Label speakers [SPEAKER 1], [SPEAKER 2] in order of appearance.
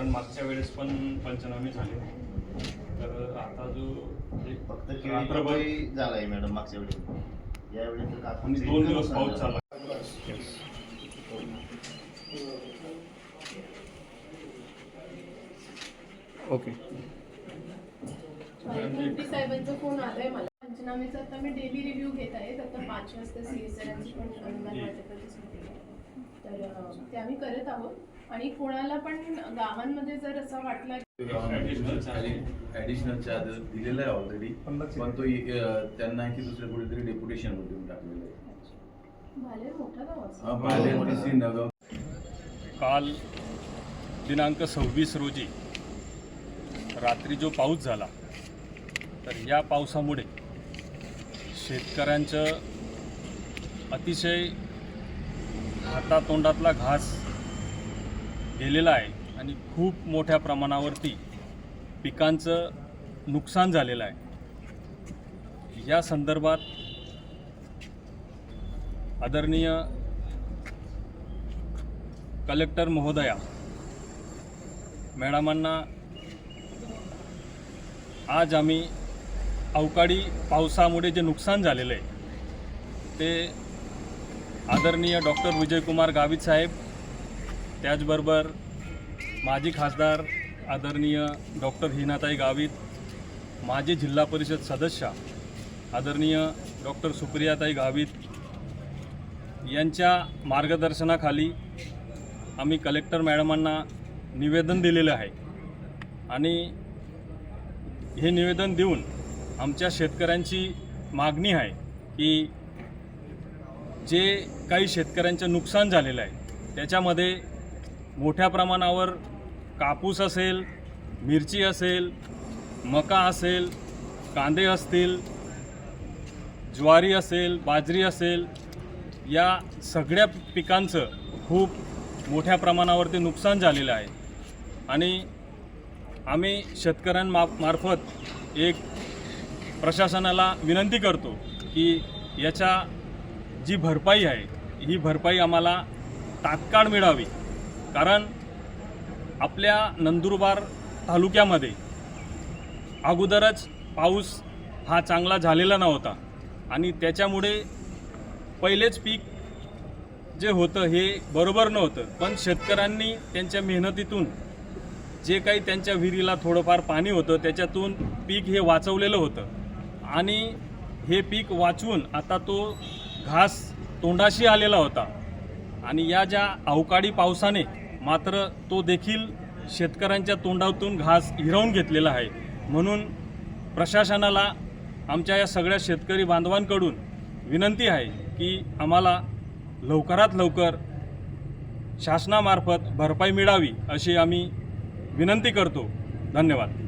[SPEAKER 1] कारण मागच्या वेळेस पण पंचनामे झाले. तर आता जो
[SPEAKER 2] फक्त केळी झालाय मॅडम मागच्या वेळी. यावेळी तर
[SPEAKER 1] दोन दिवस पाऊस
[SPEAKER 2] झाला.
[SPEAKER 1] चालला
[SPEAKER 3] ओके
[SPEAKER 4] एमपी साहेबांचा फोन आलाय मला. पंचनामेचा आता मी डेली रिव्ह्यू घेत आहे. आता पाच वाजता सी एस आरांची पण अनुदान. तर ते आम्ही करत आहोत. आणि कोणाला पण गावांमध्ये जर असा वाटला.
[SPEAKER 5] ऍडिशनल चार्ज दिलेला आहे ऑलरेडी पण तो त्यांना की दुसऱ्या कुठेतरी डेप्युटेशन देऊन टाकलेलं आहे. हा,
[SPEAKER 1] काल दिनांक सव्वीस रोजी रात्री जो पाऊस झाला तर या पावसामुळे शेतकऱ्यांचं अतिशय हातातोंडातला घास गेलेला आहे आणि खूप मोठ्या प्रमाणावरती पिकांचं नुकसान झालेलं आहे. या संदर्भात आदरणीय कलेक्टर महोदया मॅडमांना आज आम्ही अवकाळी पावसामुळे जे नुकसान झालेलं आहे ते आदरणीय डॉक्टर विजयकुमार गावित साहेब त्याचबरोबर माजी खासदार आदरणीय डॉक्टर हिनाताई गावित माजी जिल्हा परिषद सदस्य आदरणीय डॉक्टर सुप्रियाताई गावित यांच्या मार्गदर्शनाखाली आम्ही कलेक्टर मॅडमांना निवेदन दिलेलं आहे. आणि हे निवेदन देऊन आमच्या शेतकऱ्यांची मागणी आहे की जे काही शेतकऱ्यांचं नुकसान झालेलं आहे त्याच्यामध्ये मोठ्या प्रमाणावर कापूस असेल मिरची असेल मका असेल कांदे असतील ज्वारी असेल बाजरी असेल या सगळ्या पिकांचं खूप मोठ्या प्रमाणावरती नुकसान झालेलं आहे. आणि आम्ही शेतकऱ्यांमा मार्फत एक प्रशासनाला विनंती करतो की याच्या जी भरपाई आहे ही भरपाई आम्हाला तात्काळ मिळावी. कारण आपल्या नंदुरबार तालुक्यामध्ये अगोदरच पाऊस हा चांगला झालेला नव्हता. आणि त्याच्यामुळे पहिलेच पीक जे होतं हे बरोबर नव्हतं. पण शेतकऱ्यांनी त्यांच्या मेहनतीतून जे काही त्यांच्या विहिरीला थोडंफार पाणी होतं त्याच्यातून पीक हे वाचवलेलं होतं. आणि हे पीक वाचवून आता तो घास तोंडाशी आलेला होता. आणि या ज्या अवकाळी पावसाने मात्र तो देखील शेतकऱ्यांच्या तोंडातून घास हिरावून घेतलेला आहे. म्हणून प्रशासनाला आमच्या या सगळ्या शेतकरी बांधवांकडून विनंती आहे की आम्हाला लवकरात लवकर शासनामार्फत भरपाई मिळावी अशी आम्ही विनंती करतो. धन्यवाद.